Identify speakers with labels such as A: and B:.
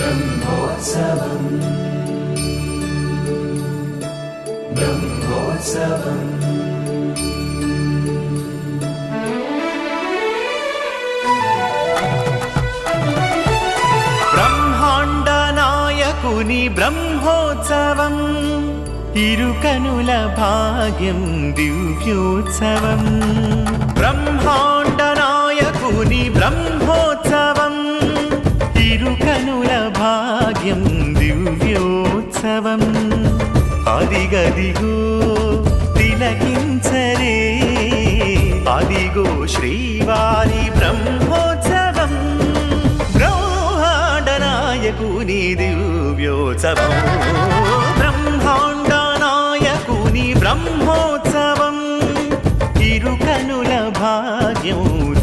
A: బ్రహ్మోత్సవం. బ్రహ్మోత్సవం.
B: బ్రహ్మాండ నాయకుని బ్రహ్మోత్సవం ఇరుకనుల భాగ్యం దివ్యోత్సవం. బ్రహ్మాండ నాయకుని బ్రహ్మోత్సవం ఇరుకనుల భాగ్యం దివ్యోత్సవం. అదిగదిగో తిలకించరే. అదిగో శ్రీవారి బ్రహ్మోత్సవం. బ్రహ్మాండ నాయకుని దివ్యోత్సవం. బ్రహ్మాండ నాయకుని బ్రహ్మోత్సవం. ఇరుకనుల భాగ్యం